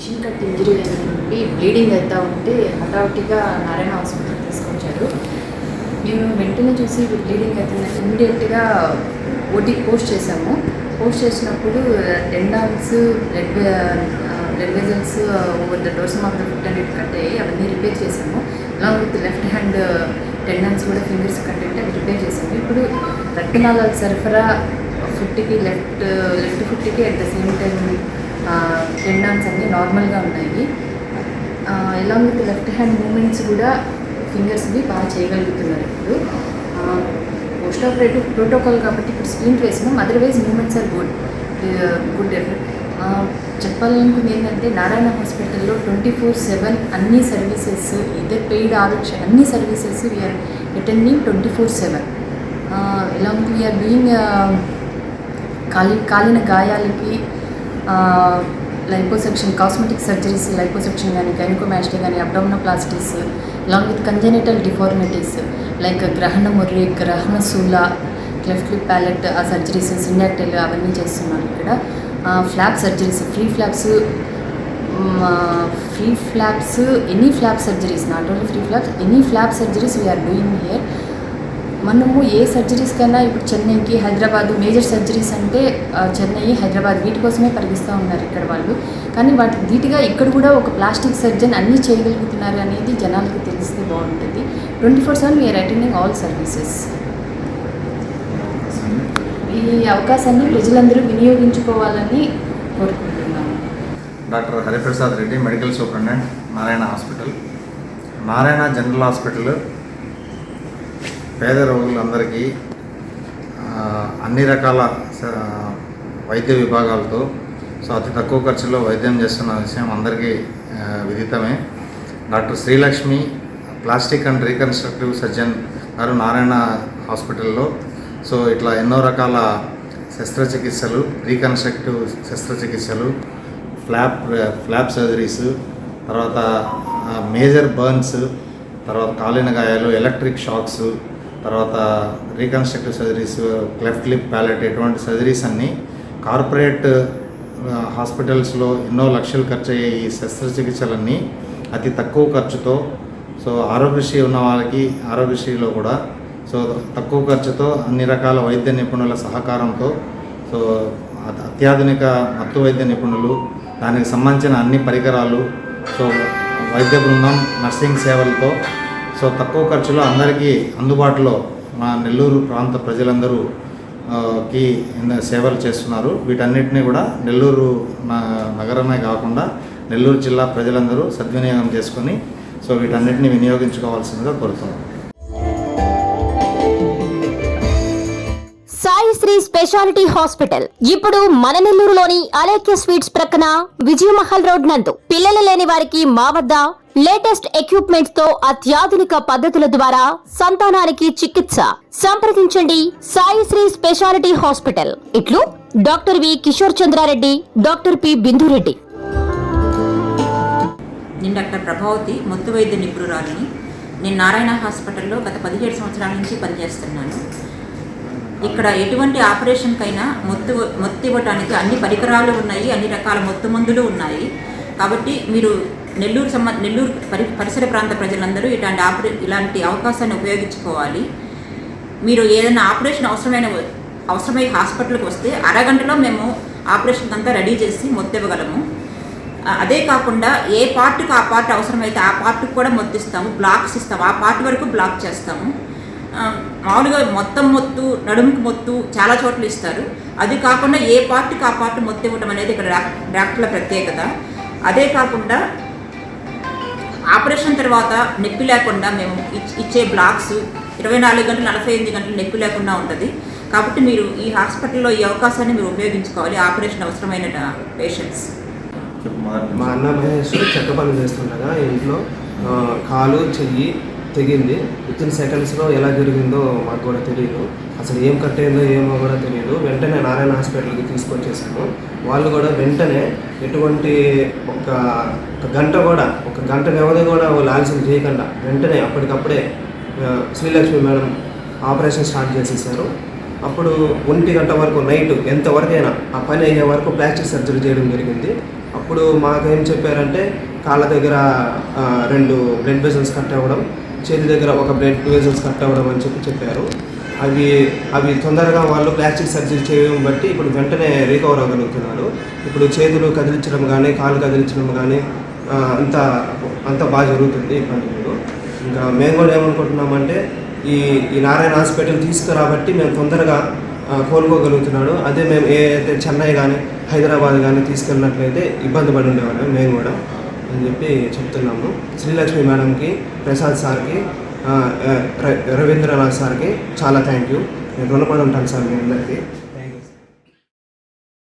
చిన్ cut injury అయింది bleeding అవుతూ ఉంటే హఠావుటిగా నారాయణ హాస్పిటల్ తీసుకొచ్చారు. మేము వెంటనే చూసి బ్లీడింగ్ అవుతుందని ఇమ్మీడియట్గా ఓటీ పోస్ట్ చేసాము పోస్ట్ చేసినప్పుడు tendons red red vessels over the doors of the foot అనేది కట్ అయ్యి అవన్నీ రిపేర్ చేసాము along with left hand tendons కూడా ఫింగర్స్ కట్ అంటే అవి రిపేర్ చేసాము ఇప్పుడు రక్తనాళాల సరఫరా ఫుట్కి left left ఫుట్కి at the same time tendons అన్నీ నార్మల్గా ఉన్నాయి. Along with left hand movements కూడా ఫింగర్స్ని బాగా చేయగలుగుతున్నారు ఇప్పుడు. పోస్ట్ ఆపరేటివ్ ప్రోటోకాల్ కాబట్టి ఇప్పుడు స్క్రీన్ వేసినాం otherwise movements are good good effect చెప్పాలనుకుంది ఏంటంటే నారాయణ హాస్పిటల్లో ట్వంటీ ఫోర్ సెవెన్ అన్ని సర్వీసెస్ ఇదర్ పెయిడ్ ఆరోగ్య అన్ని services we're attending twenty four seven along we're doing కాలి కాలిన గాయాలకి లైపోసెక్షన్ కాస్మెటిక్ సర్జరీస్ లైపోసెక్షన్ కానీ గైనకోమాస్టీ కానీ abdominoplasties along with congenital deformities like గ్రహణ ముర్రి గ్రహణ సూల క్లెఫ్ట్ లిప్ ప్యాలెట్ ఆ సర్జరీస్ సిండాక్టైల్ అవన్నీ చేస్తున్నారు ఇక్కడ. Flap surgeries free flaps free flaps any flap surgeries not only free flaps any flap surgeries we're doing here మనము ఏ సర్జరీస్ కన్నా ఇప్పుడు చెన్నైకి హైదరాబాద్ మేజర్ సర్జరీస్ అంటే చెన్నై హైదరాబాద్ వీటి కోసమే పరిగిస్తూ ఉన్నారు ఇక్కడ వాళ్ళు. కానీ వాటి ధీటుగా ఇక్కడ కూడా ఒక ప్లాస్టిక్ సర్జన్ అన్నీ చేయగలుగుతున్నారు అనేది జనాలకి తెలిస్తే బాగుంటుంది. Twenty four seven we're attending all services ఈ అవకాశాన్ని ప్రజలందరూ వినియోగించుకోవాలని కోరుకుంటున్నాము. Doctor Hariprasad Reddy medical superintendent Narayana hospital. Narayana general hospital పేద రోగులందరికీ అన్ని రకాల వైద్య విభాగాలతో సో అతి తక్కువ ఖర్చులో వైద్యం చేస్తున్న విషయం అందరికీ విదితమే. Doctor Srilakshmi plastic and reconstructive surgeon గారు నారాయణ హాస్పిటల్లో. సో ఇట్లా ఎన్నో రకాల శస్త్రచికిత్సలు రీకన్స్ట్రక్టివ్ శస్త్రచికిత్సలు ఫ్లాప్ ఫ్లాప్ సర్జరీస్ తర్వాత మేజర్ బర్న్స్ తర్వాత కాలిన గాయాలు ఎలక్ట్రిక్ షాక్స్ తర్వాత reconstructive surgeries cleft lip palate ఇటువంటి సర్జరీస్ అన్నీ కార్పొరేట్ హాస్పిటల్స్లో ఎన్నో లక్షలు ఖర్చు అయ్యే ఈ శస్త్రచికిత్సలన్నీ అతి తక్కువ ఖర్చుతో సో ఆరోగ్యశ్రీ ఉన్న వాళ్ళకి ఆరోగ్యశ్రీలో కూడా సో తక్కువ ఖర్చుతో అన్ని రకాల వైద్య నిపుణుల సహకారంతో సో అత్యాధునిక మత్తు వైద్య నిపుణులు దానికి సంబంధించిన అన్ని పరికరాలు సో వైద్య బృందం నర్సింగ్ సేవలతో సో తక్కువ ఖర్చులో అందరికీ అందుబాటులో మా నెల్లూరు ప్రాంత ప్రజలందరూ కి సేవలు చేస్తున్నారు. వీటన్నిటిని కూడా నెల్లూరు నగరమే కాకుండా నెల్లూరు జిల్లా ప్రజలందరూ సద్వినియోగం చేసుకొని సో వీటన్నిటిని వినియోగించుకోవాల్సిందిగా కోరుతున్నాను స్పెషాలిటీ హాస్పిటల్. ఇప్పుడు మన నెల్లూరులోని అలేఖ్య స్వీట్స్ ప్రక్కన విజయమహల్ రోడ్ నందు పిల్లలు లేని వారికి మా వద్ద లేటెస్ట్ ఎక్విప్మెంట్స్తో అత్యాధునిక పద్ధతుల ద్వారా సంతానానికి చికిత్స. సంప్రదించండి సాయిశ్రీ స్పెషాలిటీ హాస్పిటల్. ఇట్లు doctor V Kishore Chandrareddy doctor P Bindureddy. నేను డాక్టర్ ప్రభావతి మొత్తు వైద్య నిపుణురాలిని. నేను నారాయణ హాస్పిటల్లో గత పదిహేడు సంవత్సరాల నుంచి పనిచేస్తున్నాను. ఇక్కడ ఎటువంటి ఆపరేషన్కైనా మొత్తు మొత్తు ఇవ్వడానికి అన్ని పరికరాలు ఉన్నాయి అన్ని రకాల మొత్తు మందులు ఉన్నాయి. కాబట్టి మీరు నెల్లూరు సంబ నెల్లూరు పరి పరిసర ప్రాంత ప్రజలందరూ ఇలాంటి ఆపరే ఇలాంటి అవకాశాన్ని ఉపయోగించుకోవాలి. మీరు ఏదైనా ఆపరేషన్ అవసరమైన అవసరమై హాస్పిటల్కి వస్తే అరగంటలో మేము ఆపరేషన్ అంతా రెడీ చేసి మొత్తం ఇవ్వగలము అదే కాకుండా ఏ పార్ట్కి ఆ పార్ట్ అవసరమైతే ఆ పార్ట్కి కూడా మొత్తిస్తాము బ్లాక్స్ ఇస్తాము ఆ పార్ట్ వరకు బ్లాక్ చేస్తాము. మామూలుగా మొత్తం మొత్తు నడుముకి మొత్తు చాలా చోట్ల ఇస్తారు. అది కాకుండా ఏ పార్ట్కి ఆ పార్ట్ మొత్తం ఇవ్వడం అనేది ఇక్కడ డాక్- డాక్టర్ల ప్రత్యేకత. అదే కాకుండా ఆపరేషన్ తర్వాత నొప్పి లేకుండా మేము ఇచ్- ఇచ్చే బ్లాక్స్ ఇరవై నాలుగు గంటలు నలభై ఎనిమిది గంటలు నొప్పి లేకుండా ఉంటుంది. కాబట్టి మీరు ఈ హాస్పిటల్లో ఈ అవకాశాన్ని మీరు ఉపయోగించుకోవాలి. ఆపరేషన్ అవసరమైన పేషెంట్స్. మా. అన్న మహేష్ చెక్క పని చేస్తుండగా ఇంట్లో కాలు చెయ్యి తెగింది. విత్ ఇన్ సెకండ్స్లో ఎలా జరిగిందో మాకు కూడా తెలియదు అసలు ఏం కట్టయిందో ఏమో కూడా తెలియదు వెంటనే నారాయణ హాస్పిటల్కి తీసుకొచ్చేసాము. వాళ్ళు కూడా వెంటనే ఎటువంటి ఒక ఒక గంట కూడా ఒక గంట వ్యవధి కూడా వాళ్ళు ఆలస్యం చేయకుండా వెంటనే అప్పటికప్పుడే శ్రీలక్ష్మి మేడం ఆపరేషన్ స్టార్ట్ చేసేసారు. అప్పుడు ఒంటి గంట వరకు నైట్ ఎంతవరకైనా ఆ పని అయ్యే వరకు ప్లాస్టిక్ సర్జరీ చేయడం జరిగింది. అప్పుడు మాకేం చెప్పారంటే కాళ్ళ దగ్గర రెండు బ్లడ్ వెజల్స్ కట్ అవ్వడం చేతి దగ్గర ఒక బ్లడ్ వెజల్స్ కట్ అవ్వడం అని చెప్పి చెప్పారు. అవి అవి తొందరగా వాళ్ళు ప్లాస్టిక్ సర్జరీ చేయడం బట్టి ఇప్పుడు వెంటనే రికవర్ అవ్వగలుగుతున్నారు. ఇప్పుడు చేతులు కదిలించడం కానీ కాళ్ళు కదిలించడం కానీ అంత అంత బాగా జరుగుతుంది ఇబ్బందులు ఇంకా మేము కూడా ఏమనుకుంటున్నామంటే ఈ ఈ నారాయణ హాస్పిటల్ తీసుకురాబట్టి మేము తొందరగా కోలుకోగలుగుతున్నాడు. అదే మేము ఏ అయితే చెన్నై కానీ హైదరాబాద్ కానీ తీసుకెళ్ళినట్లయితే ఇబ్బంది పడి ఉండేవాళ్ళం మేము కూడా. అని చెప్పి చెప్తున్నాము. శ్రీలక్ష్మి మేడంకి ప్రసాద్ సార్కి ర- రవీంద్రనాథ్ సార్కి చాలా థ్యాంక్ యూ. నేను రుణపడి ఉంటాను సార్ మీ అందరికీ.